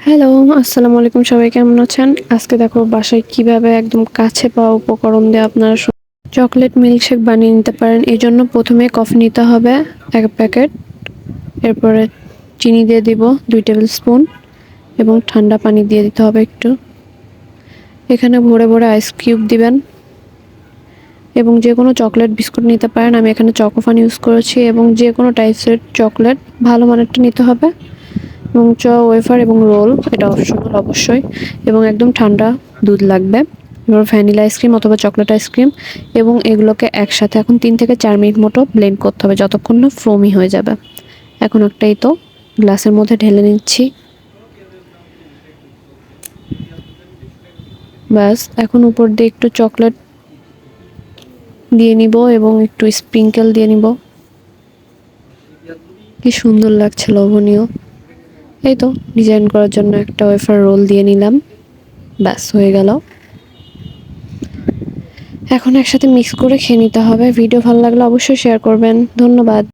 Hello আসসালামু আলাইকুম, সবাই কেমন আছেন? আজকে দেখো বাসায় কীভাবে একদম কাছে পাওয়া উপকরণ দিয়ে আপনারা চকলেট মিল্কশেক বানিয়ে নিতে পারেন। এই জন্য প্রথমে কফি নিতে হবে, এক প্যাকেট। এরপরে চিনি দিয়ে দিব, দুই টেবিল স্পুন। এবং ঠান্ডা পানি দিয়ে দিতে হবে একটু। এখানে ভরে ভরে আইস কিউব দিবেন। এবং যে কোনো চকলেট বিস্কুট নিতে পারেন। আমি এখানে চকোফান ইউজ করেছি এবং যে কোনো টাইপসের চকলেট ভালো মানেরটা নিতে হবে। এবং চ ওয়েফার এবং রোল, এটা অপশনাল অবশ্যই, এবং একদম ঠান্ডা দুধ লাগবে। এবার ভ্যানিলা আইসক্রিম অথবা চকলেট আইসক্রিম, এবং এগুলোকে একসাথে এখন তিন থেকে চার মিনিট মতো ব্লেন্ড করতে হবে, যতক্ষণ না ফ্রোমি হয়ে যাবে। এখন একটাই তো, গ্লাসের মধ্যে ঢেলে নিচ্ছি। ব্যাস, এখন উপর দিয়ে একটু চকলেট দিয়ে নিব, এবং একটু স্প্রিঙ্কেল দিয়ে নিব। কি সুন্দর লাগছে, লোভনীয়। এই তো ডিজাইন করার জন্য একটা ওয়েফার রোল দিয়ে নিলাম। ব্যাস, হয়ে গেল। এখন একসাথে মিক্স করে খেয়ে নিতে হবে। ভিডিও ভালো লাগলে অবশ্যই শেয়ার করবেন। ধন্যবাদ।